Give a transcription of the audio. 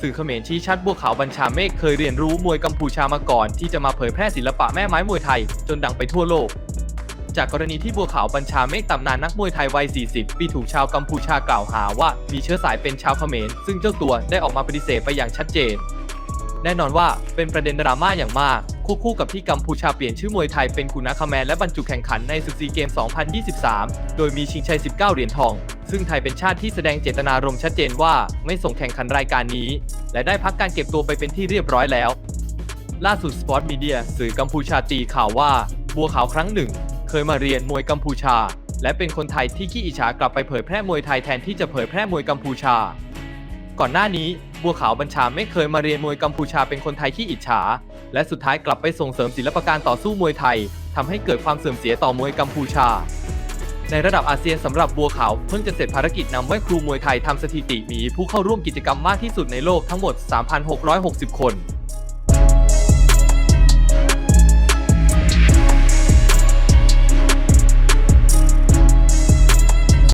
สื่อเขมรชี้ชัดบัวขาวบัญชาเมฆเคยเรียนรู้มวยกัมพูชามาก่อน ที่จะมาเผยแพร่ศิลปะแม่ไม้มวยไทย จนดังไปทั่วโลก จากกรณีที่บัวขาวบัญชาเมฆตำนานนักมวยไทยวัย 40 ปีถูกชาวกัมพูชากล่าวหาว่ามีเชื้อสายเป็นชาวเขมร ซึ่งเจ้าตัวได้ออกมาปฏิเสธไปอย่างชัดเจน แน่นอนว่าเป็นประเด็นดราม่าอย่างมากควบคู่กับที่กัมพูชาเปลี่ยนชื่อมวยไทยเป็นกุนาคาแมนและบรรจุแข่งขันในศึกซีเกม 2023 โดยมีชิงชัย 19 เหรียญทอง ซึ่งไทยเป็นชาติที่แสดงเจตนารมณ์ชัดเจนว่าไม่ส่งแข่งขันรายการนี้ และได้พักการเก็บตัวไปเป็นที่เรียบร้อยแล้ว ล่าสุดสปอร์ตมีเดียสื่อกัมพูชาตีข่าวว่า บัวขาวครั้งหนึ่ง เคยมาเรียนมวยกัมพูชา และเป็นคนไทยที่ขี้อิจฉากลับไปเผยแพร่มวยไทยแทนที่จะเผยแพร่มวยกัมพูชา ก่อนหน้านี้บัวขาวบัญชาไม่เคยมาเรียนมวยกัมพูชาเป็นคนไทยที่อิจฉา และสุดท้ายกลับไปส่งเสริมศิลปการต่อสู้มวยไทยทำให้เกิดความเสื่อมเสียต่อมวยกัมพูชา ในระดับอาเซียนสำหรับบัวขาวเพิ่งจะเสร็จภารกิจนำไหว้ครูมวยไทยทำสถิติมีผู้เข้าร่วมกิจกรรมมากที่สุดในโลกทั้งหมด 3,660 คน